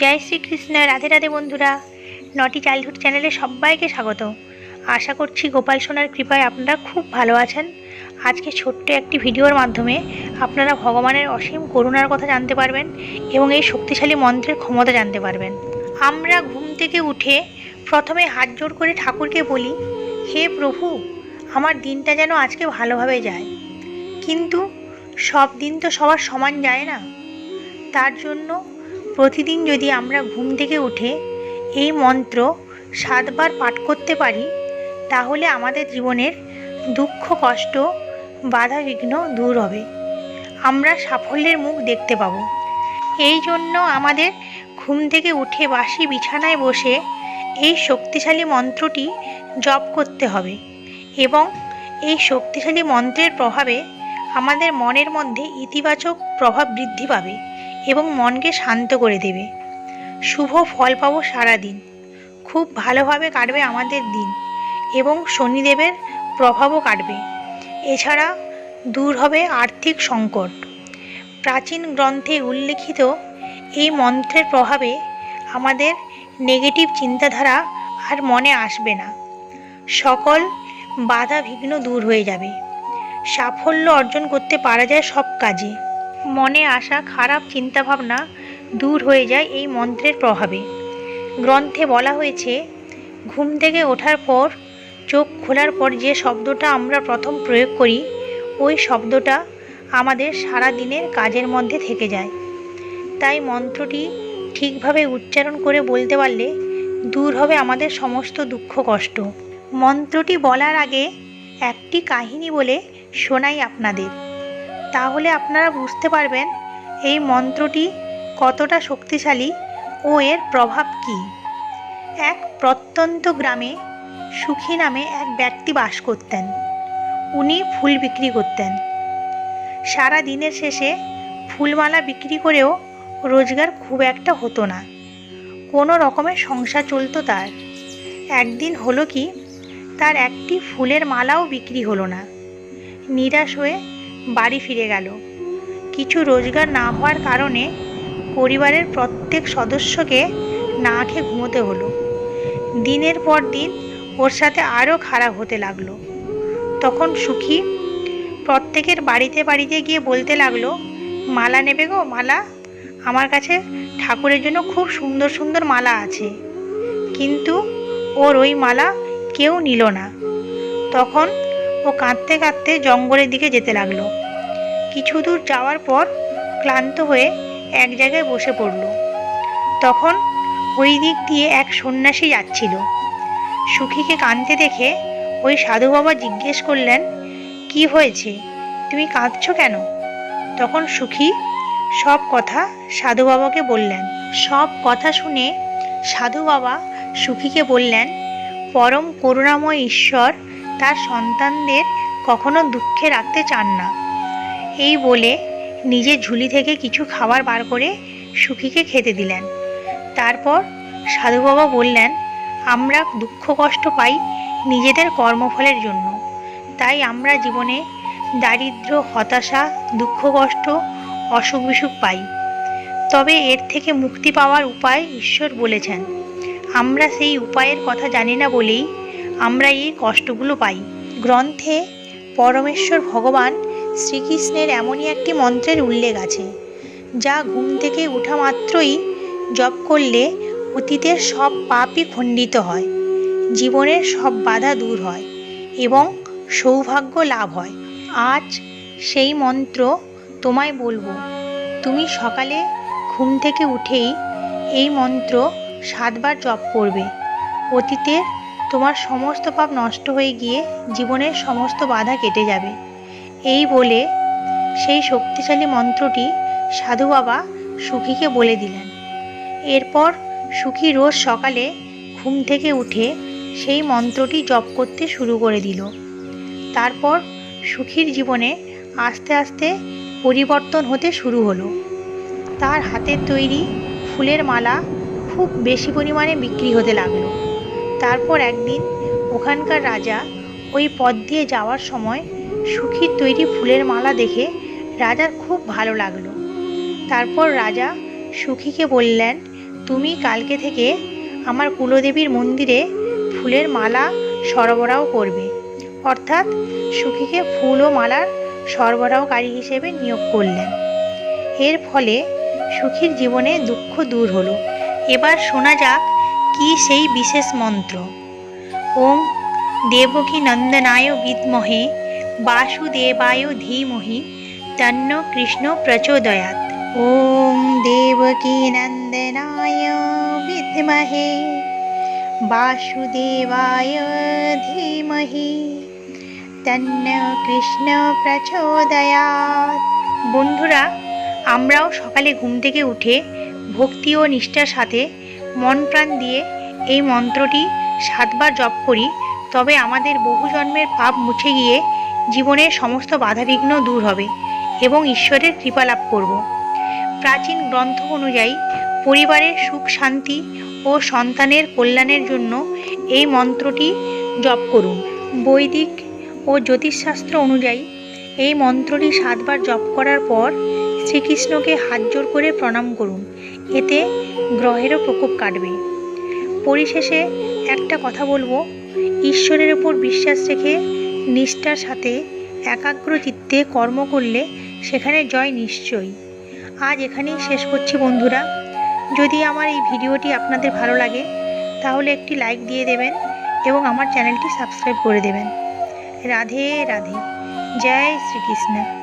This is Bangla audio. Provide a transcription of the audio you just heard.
জয় শ্রীকৃষ্ণ, রাধে রাধে বন্ধুরা। নটি চাইল্ডহুড চ্যানেলে সবাইকে স্বাগত। আশা করছি গোপাল সোনার কৃপায় আপনারা খুব ভালো আছেন। আজকে ছোট্ট একটি ভিডিওর মাধ্যমে আপনারা ভগবানের অসীম করুণার কথা জানতে পারবেন এবং এই শক্তিশালী মন্ত্রের ক্ষমতা জানতে পারবেন। আমরা ঘুম থেকে উঠে প্রথমে হাত জোড় করে ঠাকুরকে বলি, হে প্রভু, আমার দিনটা যেন আজকে ভালোভাবে যায়। কিন্তু সব দিন তো সবার সমান যায় না। তার জন্য প্রতিদিন যদি আমরা ঘুম থেকে উঠে এই মন্ত্র সাতবার পাঠ করতে পারি, তাহলে আমাদের জীবনের দুঃখ, কষ্ট বাধা বিঘ্ন দূর হবে। আমরা সাফল্যের মুখ দেখতে পাবো। এই জন্য আমাদের ঘুম থেকে উঠে বাসি বিছানায় বসে এই শক্তিশালী মন্ত্রটি জপ করতে হবে এবং এই শক্তিশালী মন্ত্রের প্রভাবে আমাদের মনের মধ্যে ইতিবাচক প্রভাব বৃদ্ধি পাবে। এবং মনকে শান্ত করে দেবে। শুভ ফল পাবো সারাদিন। খুব ভালোভাবে কাটবে আমাদের দিন এবং শনিদেবের প্রভাবও কাটবে। এছাড়া দূর হবে আর্থিক সংকট। প্রাচীন গ্রন্থে উল্লেখিত এই মন্ত্রের প্রভাবে আমাদের নেগেটিভ চিন্তাধারা আর মনে আসবে না। সকল বাধা বিঘ্ন দূর হয়ে যাবে। সাফল্য অর্জন করতে পারা যায় সব কাজে। মনে আসা খারাপ চিন্তাভাবনা দূর হয়ে যায় এই মন্ত্রের প্রভাবে। গ্রন্থে বলা হয়েছে, ঘুম থেকে ওঠার পর, চোখ খোলার পর যে শব্দটা আমরা প্রথম প্রয়োগ করি, ওই শব্দটা আমাদের সারা দিনের কাজের মধ্যে থেকে যায়। তাই মন্ত্রটি ঠিকভাবে উচ্চারণ করে বলতে পারলে দূর হবে আমাদের সমস্ত দুঃখ, কষ্ট। মন্ত্রটি বলার আগে একটি কাহিনী বলে শোনাই আপনাদের। তাহলে আপনারা বুঝতে পারবেন এই মন্ত্রটি কতটা শক্তিশালী ও এর প্রভাব কী। এক প্রত্যন্ত গ্রামে সুখী নামে এক ব্যক্তি বাস করতেন। উনি ফুল বিক্রি করতেন। সারা দিনের শেষে ফুলমালা বিক্রি করেও রোজগার খুব একটা হতো না। কোনো রকমের সংসার চলতো তার। একদিন হলো কি, তার একটি ফুলের মালাও বিক্রি হলো না। নিরাশ হয়ে বাড়ি ফিরে গেল। কিছু রোজগার না হওয়ার কারণে পরিবারের প্রত্যেক সদস্যকে না খেয়ে ঘুমোতে হলো। দিনের পর দিন ওর সাথে আরও খারাপ হতে লাগল। তখন সুখী প্রত্যেকের বাড়িতে বাড়িতে গিয়ে বলতে লাগল, মালা নেবে গো, মালা। আমার কাছে ঠাকুরের জন্য খুব সুন্দর সুন্দর মালা আছে। কিন্তু ওর ওই মালা কেউ নিল না। তখন ও কাঁদতে কাঁদতে জঙ্গলের দিকে যেতে লাগল। কিছু দূর যাওয়ার পর ক্লান্ত হয়ে এক জায়গায় বসে পড়ল। তখন ওই দিক দিয়ে এক সন্ন্যাসী যাচ্ছিল। সুখীকে কাঁদতে দেখে ওই সাধু বাবা জিজ্ঞেস করলেন, কি হয়েছে? তুমি কাঁদছ কেন? তখন সুখী সব কথা সাধু বাবাকে বললেন। সব কথা শুনে সাধু বাবা সুখীকে বললেন, পরম করুণাময় ঈশ্বর তার সন্তানদের কখনো দুঃখে রাখতে চান না। এই বলে নিজের ঝুলি থেকে কিছু খাবার বার করে সুখীকে খেতে দিলেন। তারপর সাধু বাবা বললেন, আমরা দুঃখ কষ্ট পাই নিজেদের কর্মফলের জন্য। তাই আমরা জীবনে দারিদ্র, হতাশা, দুঃখ কষ্ট, অসুখ বিসুখ পাই। তবে এর থেকে মুক্তি পাওয়ার উপায় ঈশ্বর বলেছেন। আমরা সেই উপায়ের কথা জানি না বলেই আমরা এই কষ্টগুলো পাই। গ্রন্থে পরমেশ্বর ভগবান শ্রীকৃষ্ণের এমনই একটি মন্ত্রের উল্লেখ আছে, যা ঘুম থেকে ওঠা মাত্রই জপ করলে অতীতের সব পাপই খণ্ডিত হয়, জীবনের সব বাধা দূর হয় এবং সৌভাগ্য লাভ হয়। আজ সেই মন্ত্র তোমায় বলব, তুমি সকালে ঘুম থেকে উঠেই এই মন্ত্র সাতবার জপ করবে। অতীতের তোমার সমস্ত পাপ নষ্ট হয়ে গিয়ে জীবনের সমস্ত বাধা কেটে যাবে। এই বলে সেই শক্তিশালী মন্ত্রটি সাধু বাবা সুখীকে বলে দিলেন। এরপর সুখী রোজ সকালে ঘুম থেকে উঠে সেই মন্ত্রটি জপ করতে শুরু করে দিল। তারপর সুখীর জীবনে আস্তে আস্তে পরিবর্তন হতে শুরু হলো। তার হাতের তৈরি ফুলের মালা খুব বেশি পরিমাণে বিক্রি হতে লাগল। তারপর একদিন ওখানকার রাজা ওই পথ দিয়ে যাওয়ার সময় সুখীর তৈরি ফুলের মালা দেখে রাজার খুব ভালো লাগল। তারপর রাজা সুখীকে বললেন, তুমি কালকে থেকে আমার কুলদেবীর মন্দিরে ফুলের মালা সরবরাহ করবে। অর্থাৎ সুখীকে ফুল ও মালার সরবরাহকারী হিসেবে নিয়োগ করলেন। এর ফলে সুখীর জীবনে দুঃখ দূর হলো। এবার শোনা যাক কি সেই বিশেষ মন্ত্র? ওম দেবকী নন্দনায় বিদ্মহে, বাসুদেবায় ধীমহি, তন্ন কৃষ্ণ প্রচোদয়াৎ। ওম দেবকী নন্দনায় বিদ্মহে, বাসুদেবায় ধীমহি, তন্ন কৃষ্ণ প্রচোদয়াৎ। বন্ধুরা, আমরাও সকালে ঘুম থেকে উঠে ভক্তি ও নিষ্ঠার সাথে মন প্রাণ দিয়ে এই মন্ত্রটি সাতবার জপ করি, তবে আমাদের বহু জন্মের পাপ মুছে গিয়ে জীবনের সমস্ত বাধাবিঘ্ন দূর হবে এবং ঈশ্বরের কৃপা লাভ করব। প্রাচীন গ্রন্থ অনুযায়ী পরিবারের সুখ, শান্তি ও সন্তানের কল্যাণের জন্য এই মন্ত্রটি জপ করুন। বৈদিক ও জ্যোতিষশাস্ত্র অনুযায়ী এই মন্ত্রটি সাতবার জপ করার পর শ্রীকৃষ্ণকে হাত জোর করে প্রণাম করুন। এতে গ্রহেরও প্রকোপ কাটবে। পরিশেষে একটা কথা বলব, ঈশ্বরের উপর বিশ্বাস রেখে নিষ্ঠার সাথে একাগ্র চিত্তে কর্ম করলে সেখানে জয় নিশ্চয়ই। আজ এখানেই শেষ করছি বন্ধুরা। যদি আমার এই ভিডিওটি আপনাদের ভালো লাগে, তাহলে একটি লাইক দিয়ে দেবেন এবং আমার চ্যানেলটি সাবস্ক্রাইব করে দেবেন। রাধে রাধে। জয় শ্রীকৃষ্ণ।